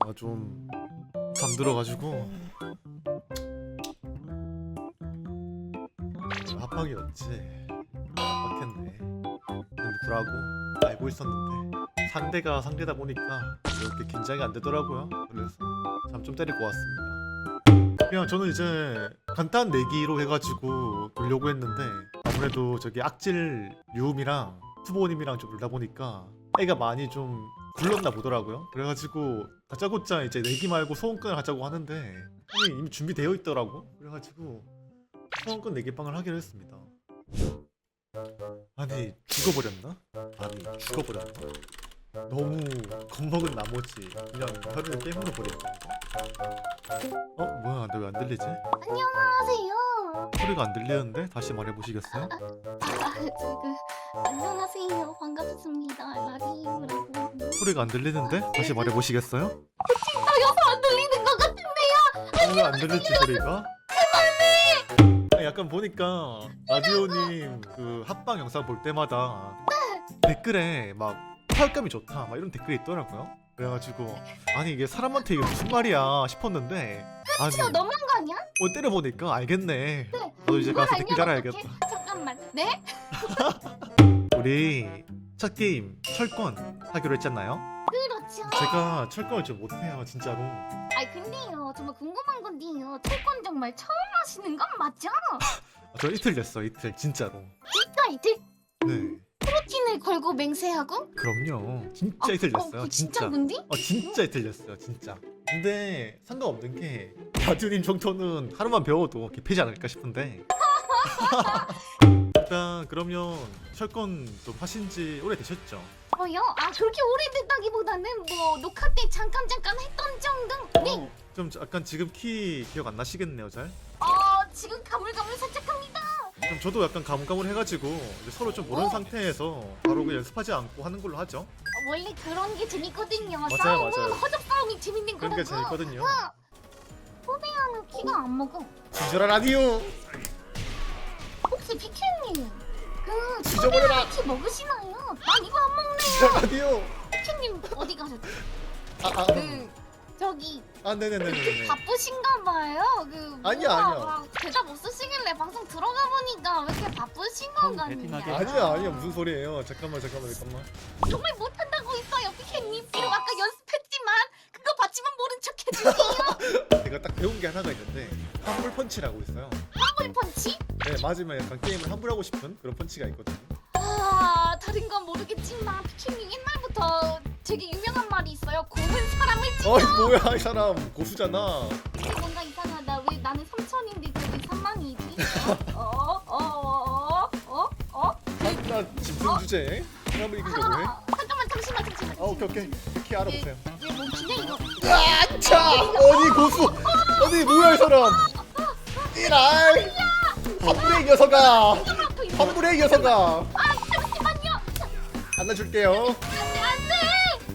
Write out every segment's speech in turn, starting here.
아 좀 잠들어가지고. 합방이었지. 압박했네. 누구라고 알고 있었는데. 상대가 상대다 보니까 이렇게 긴장이 안 되더라고요. 그래서 잠 좀 때리고 왔습니다. 그냥 저는 이제 간단한 내기로 해가지고 놀려고 했는데 아무래도 저기 악질 유음이랑 투보님이랑 좀 놀다 보니까 애가 많이 좀 굴렀나 보더라고요. 그래가지고 다짜고짜 이제 내기 말고 소원권을 하자고 하는데 형이 이미 준비되어 있더라고. 그래가지고 소원권 내기빵을 하기로 했습니다. 아니 죽어버렸나? 아니 죽어버렸나? 너무 겁먹은 나머지 그냥 하루를 게임으로 건가? 어 뭐야 나 왜 안 들리지? 안녕하세요. 소리가 안 들리는데 다시 말해보시겠어요? 아, 지금 안녕하세요. 반갑습니다. 라디오라고. 소리가 안 들리는데 다시 말해보시겠어요? 여서 안 들리는 것 같은데요. 왜안 들릴지 소리가? 아니, 약간 보니까 라디오님 그 합방 영상 볼 때마다 댓글에 막 타격감이 좋다 막 이런 댓글이 있더라고요. 그래가지고 아니 이게 사람한테 이게 무슨 말이야 싶었는데 아니 진짜 너무한 거 아니야? 어 때려보니까 알겠네. 네. 나도 이제 가서 달아야겠다. 어떡해? 잠깐만. 네? 우리 첫 게임 철권 하기로 했잖아요. 그렇죠. 제가 철권을 좀 못해요 진짜로. 아 근데요 정말 궁금한 건데요. 태권 정말 처음 하시는 건 맞죠? 저 이틀 됐어 이틀 진짜로. 진짜 이틀 네. 프로틴을 걸고 맹세하고? 그럼요. 진짜 이틀 어, 됐어요. 그 진짜. 진짜 군디? 어 진짜 이틀 됐어요 진짜 근데 상관없는 게 라디오님 정도는 하루만 배워도 개패지 않을까 싶은데 일단 그러면 철권 좀 하신 지 오래되셨죠? 뭐요? 아 그렇게 오래됐다기보다는 뭐 녹화 때 잠깐 잠깐 했던 정도? 네. 어, 좀 약간 지금 키 기억 안 나시겠네요 잘? 어 지금 가물가물 살짝합니다. 그럼 저도 약간 가물가물해가지고 이제 서로 좀 모르는 어? 상태에서 바로 그 연습하지 않고 하는 걸로 하죠 어, 원래 그런 게 재밌거든요. 맞아요, 싸움은 맞아요. 허접 싸움이 재밌는 그런 거라고. 게 재밌거든요 후배하는 키가 안 먹어. 지저라 라디오 혹시 피켓님 그. 후배하는 키 먹으시나요? 난 이거 안 먹네. 지저라 라디오 피켓님 어디 가셨지? 아, 아, 그 저기 아 네네네네 바쁘신가 봐요. 그 아니야, 아니야. 막 대답 없으시길래 방송 들어가 보니까 왜 이렇게 바쁘신 형? 배팅하게. 아니야 아니야 무슨 소리예요 잠깐만 잠깐만 잠깐만 정말 못한다고 있어요, 피켓님. 비록 아까 연습했지만 그거 봤지만 모른 척 해주세요. 제가 딱 배운 게 하나가 있는데 환불 펀치라고 있어요. 한글 펀치? 네 맞으면 약간 게임을 환불하고 싶은 그런 펀치가 있거든요. 아 다른 건 모르겠지만 피켓님 옛날부터 되게 유명한 말이 있어요. 고은 사람을 치. 어이 뭐야 이 사람 고수잖아. 뭔가 이상하다. 왜 나는 3천인데 저기 3만이지? 어어어 어 어 어? 어? 나 집중 주제. 사람을 이기려고 해. 아 아, 잠깐만 잠시만 잠시만. 오케이 오케이 키 알아보세요. 얘뭐 기냐 이거? 아차 어디 고수 어디 뭐야 이 사람. 이랄 환불해 이 녀석아. 환불해 이 녀석아. 아 잠시만요. 안아줄게요.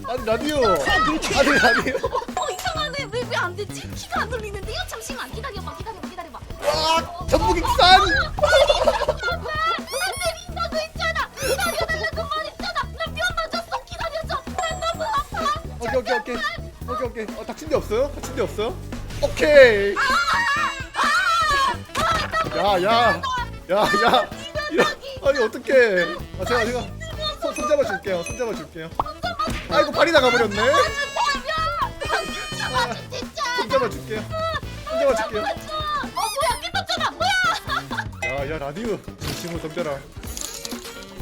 아니 라디오. 아니 라디오. 어 이상하네. 왜 왜 안 되지? 키가 안 돌리는데요? 잠시만 기다려봐 기다려봐 기다려봐. 와 전북익산. 안 내린다고 했잖아. 기다려달라고 말했잖아. 나뼈 맞았어. 기다려줘. 난 너무 아파. 오케이 오케이 오케이 오케이 오케이. 어 다친 데 없어요? 다친 데 없어요? 오케이. 야 야 야야 아니 어떡해 아 제가 제가 손, 손 잡아 줄게요 손 잡아 줄게요 아이고 발이 나가버렸네 잡아줘 진짜. 손 잡아 줄게요 손 잡아 줄게요 어 뭐야 깨졌잖아. 뭐야? 야야 라디오 진심으로 덤벼라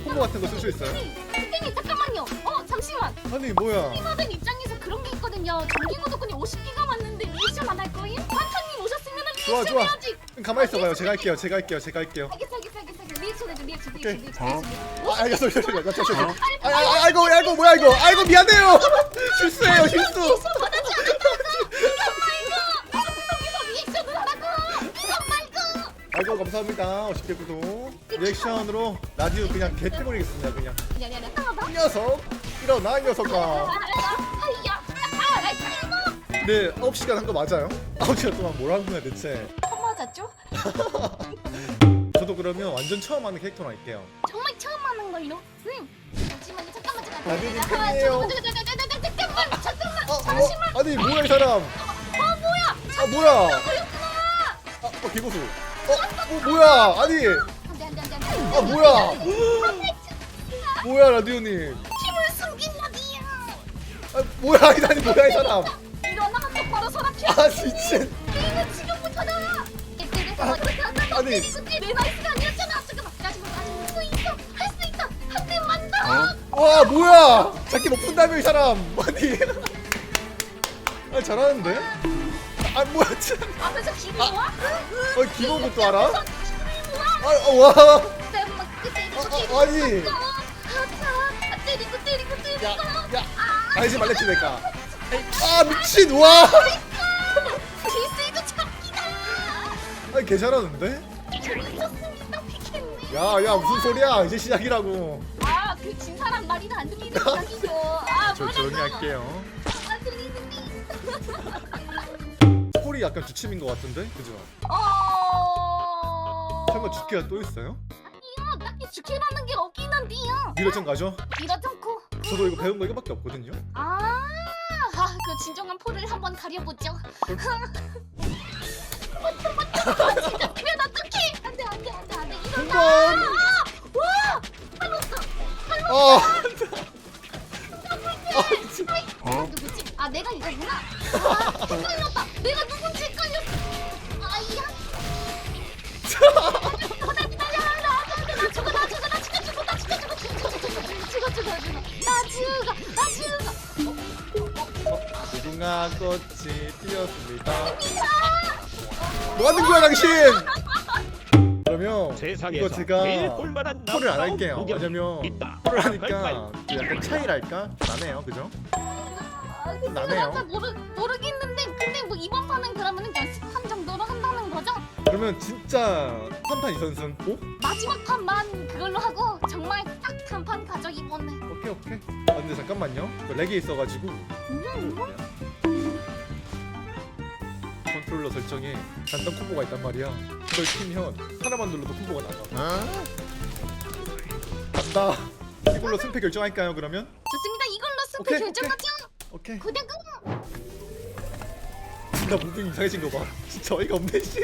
홍보 같은 거 쓸 수 있어요? 선생님 잠깐만요. 어 잠시만. 아니 뭐야 팀원들 입장에서 그런 게 있거든요. 정기 구독권이 50기가 왔는데 리액션 안할 거예요? 환타님 오셨으면 좋아, 리액션. 해야지. 가만히 있어봐요 제가 할게요 제가 할게요 제가 할게요 오케이. 아 알겠어 알겠어 알겠어 아, 아, 아, 아이고 아이고 뭐야 이거 아이고 미안해요 실수예요 실수. 아이고 감사합니다 50개 구독 리액션으로 라디오 그냥 개뜨버리겠습니다 그냥. 이 녀석 일어나 이 녀석아. 아. 네 9시간 한 거 맞아요? 9시간 동안 뭘 한 거야 대체 맞았죠? 그러면 완전 처음 하는 캐릭터로 할게요 정말 처음 하는 걸로? 응. 잠시만요 잠깐만 잠깐만. 라디오님 잠깐만, 팬이에요. 잠깐만, 잠깐만, 잠깐만, 잠깐만 잠깐만 어, 잠시만 어, 아니 뭐야 이 사람? 아 뭐야 아 뭐야? 아, 어 개고수. 어, 뭐 뭐야? 아니, 안돼 안돼 안돼 안돼 아 뭐야? 뭐야 라디오님? 힘을 숨긴 라디야 아 뭐야 이 뭐야 이 사람? 일어나 똑바로 서라 피아 미친. 게임은 지금부터다 아, 아니. 더와 뭐야? 자기 못 푼다며 이 사람. 아니. 아 잘하는데? 아 뭐야 모아 어 것도 알아? 앞에서 기분 아 어, 와. 땜막 그 때리고 어, 어, 때리고 아니. 아, 야, 야. 알지 말랬지 내가. 아 미친 와. 아니 개 잘하는데? 피켓님 야야 무슨 소리야? 이제 시작이라고. 아그 진 사람 말이 안 들리는 이야기죠 아 저 조용히 할게요. 안 들리는 콜이 약간 주침인 것 같은데, 그죠? 어 설마 주캐가 또 있어요? 아니요 딱히 주캐라는 게 없긴 한데요 미러전 가죠? 이러잖고 저도 이거 배운 거 이거밖에 없거든요. 아, 아, 그 진정한 포를 한번 가려보죠. 아, 진짜 그면 어떡해? 안돼 안돼 안돼 안돼 한 이런다. 번. 와. 아. 아 미친. 아, 누구지? 아 내가 이거구나. 아, 헷갈렸다. 내가 누군지 헷갈렸어. 아이야. 나 기다려. 나 죽어 나 죽어 나 죽어 죽어 나 죽어 죽어 죽어 죽어 죽어 죽어 죽어 나 죽어 나 죽어. 무궁화 꽃이 피었습니다. 뭐 하는 거야 당신? 그러면 세상에서 이거 제가 콜을 안 할게요. 왜냐면. 콜을 할까요? 하니까 그 약간 차이랄까 나네요, 그죠? 나네요. 잘 모르 모르겠는데 근데 뭐 이번 판은 그러면은 연습판 정도로 한다는 거죠? 그러면 진짜 한판 이선승. 오? 마지막 판만 그걸로 하고 정말 딱한판 가죠 이번에. 오케이 오케이. 아 근데 잠깐만요. 그 렉이 있어가지고 음, 컨트롤러 설정에 단단 콤보가 있단 말이야. 그걸 키면 하나만 눌러도 콤보가 나가. 간다. 이걸로 승패 결정할까요? 그러면? 좋습니다. 이걸로 승패 오케이, 결정하죠. 오케이. 구대금. 나 무빙 이상해진 거 봐. 진짜 어이가 없네 씨.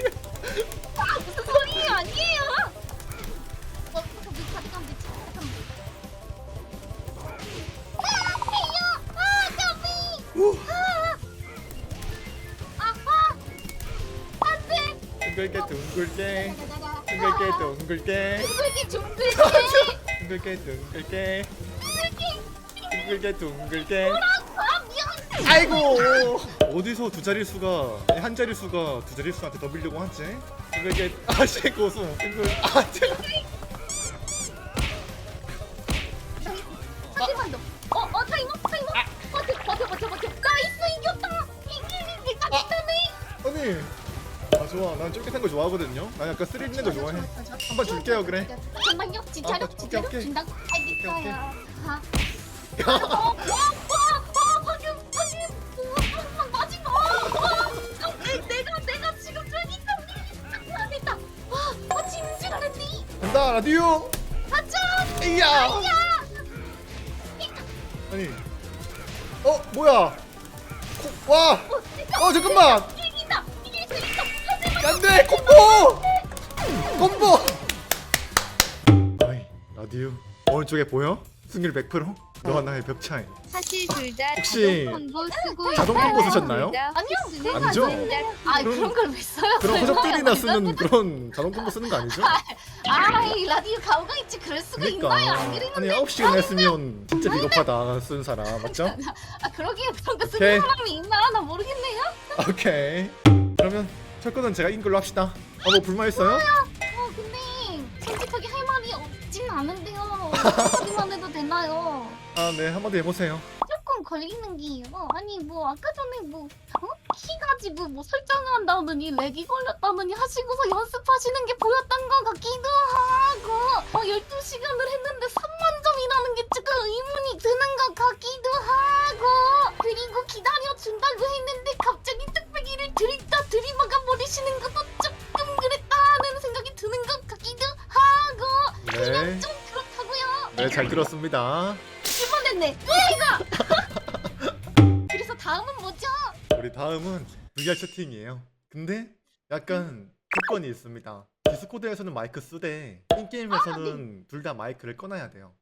둥글게 둥글게 가가가가. 둥글게 둥글게 둥글게 둥글게. 둥글게 둥글게 둥글게 둥글게 아 미안. 아이고 어디서 두 자리 수가 한 자리 수가 두 자리 수한테 더 밀려고 하지? 둥글게 아씨 고수 둥글 아 제가 하지만 너. 난 쫄깃한 거 좋아하거든요 난 약간 스릴 있는 거 좋아해 한 번 줄게요, 그래. 정말요? 진짜로? 아, 오케이. 알겠어요. 아. 어, 어, 어, 어, 방금, 방금, 어, 마지막. 어, 어, 내, 내가, 내가 지금 되니까 안 됐다. 와, 어, 지는 줄 알았니? 간다 라디오 가자. 이야 야. 아니 어 뭐야 코, 와. 어, 잠깐만. 안돼 콤보 콤보 아이 라디오 오른쪽에 보여? 승률 100% 너와 나의 벽 차이 사실 둘다 혹시 자동 콤보 쓰고 자동 있어요. 콤보 쓰셨나요? 둘다 아니요, 아니죠? 아 그런 걸 왜 써요? 그런? 허접들이나 쓰는 그런 자동 콤보 쓰는 거 아니죠? 아이 라디오 가오가 있지 그럴 수가 그러니까 있나요? 안 아니 그리는데 9시간 했으면 진짜 비겁하다 쓰는 사람 맞죠? 아 그러게요 그런 거 오케이. 쓰는 사람이 있나 나 모르겠네요 오케이 그러면 첫 거는 제가 이긴 걸로 합시다 어뭐 불만 있어요? 어 근데 솔직하게 할 말이 없진 않은데요 한마디만 해도 되나요? 아 네 한마디 해보세요 조금 걸리는 게요 아니 뭐 아까 전에 뭐 어? 키 가지고 뭐 설정한다느니 렉이 걸렸다느니 하시고서 연습하시는 게 보였던 것 같기도 하고 어 12시간을 했는데 3만 점이라는 게 조금 의문이 드는 것 같기도 하고 그리고 기다려준다고 했는데 갑자기 들이다 들이박아 버리시는 것도 조금 그랬다는 생각이 드는 것 같기도 하고 그냥 네. 좀 그렇다고요 네 잘 들었습니다 이번엔 네왜 이거 다음은 뭐죠? 우리 다음은 VR 채팅이에요. 근데 약간 조건이 있습니다. 디스코드에서는 마이크 쓰되 인게임에서는 둘 다 마이크를 꺼놔야 돼요.